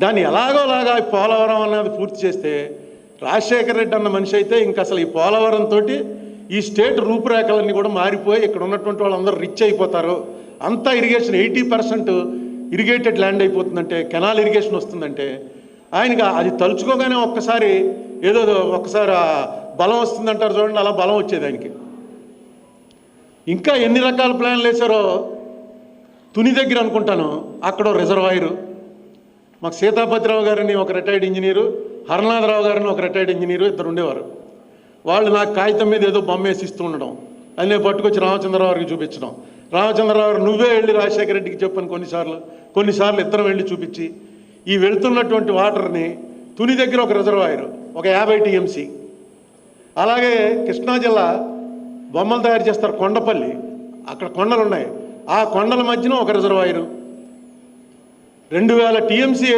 దాన్ని ఎలాగోలాగా పోలవరం అన్నది పూర్తి చేస్తే రాజశేఖర రెడ్డి అన్న మనిషి అయితే ఇంక అసలు ఈ పోలవరం తోటి ఈ స్టేట్ రూపురేఖలన్నీ కూడా మారిపోయి ఇక్కడ ఉన్నటువంటి వాళ్ళందరూ రిచ్ అయిపోతారు. అంతా irrigation eighty percent irrigated land అయిపోతుందంటే canal irrigation వస్తుందంటే ఆయనకి అది తలుచుకోగానే ఒక్కసారి ఏదో ఒక్కసారి బలం వస్తుందంటారు చూడండి అలా బలం వచ్చేది ఆయనకి. ఇంకా ఎన్ని రకాల ప్లాన్లు వేశారో తుని దగ్గర అనుకుంటాను అక్కడ రిజర్వాయరు మాకు సీతాపతిరావు గారిని ఒక రిటైర్డ్ ఇంజనీరు హరనాథరావు గారిని ఒక రిటైర్డ్ ఇంజనీరు ఇద్దరు ఉండేవారు. వాళ్ళు నాకు కాగితం మీద ఏదో బొమ్మేసి ఇస్తూ ఉండడం అది నేను పట్టుకొచ్చి రామచంద్రరావు గారికి చూపించడం. రామచంద్రరావు గారు నువ్వే వెళ్ళి రాజశేఖర రెడ్డికి చెప్పాను కొన్నిసార్లు కొన్నిసార్లు ఇద్దరం వెళ్ళి చూపించి ఈ వెళ్తున్నటువంటి వాటర్ని తుని దగ్గర ఒక రిజర్వాయర్ ఒక యాభై టీఎంసీ. అలాగే కృష్ణా జిల్లా బొమ్మలు తయారు చేస్తారు కొండపల్లి అక్కడ కొండలు ఉన్నాయి ఆ కొండల మధ్యన ఒక రిజర్వాయరు రెండు వేల టీఎంసీ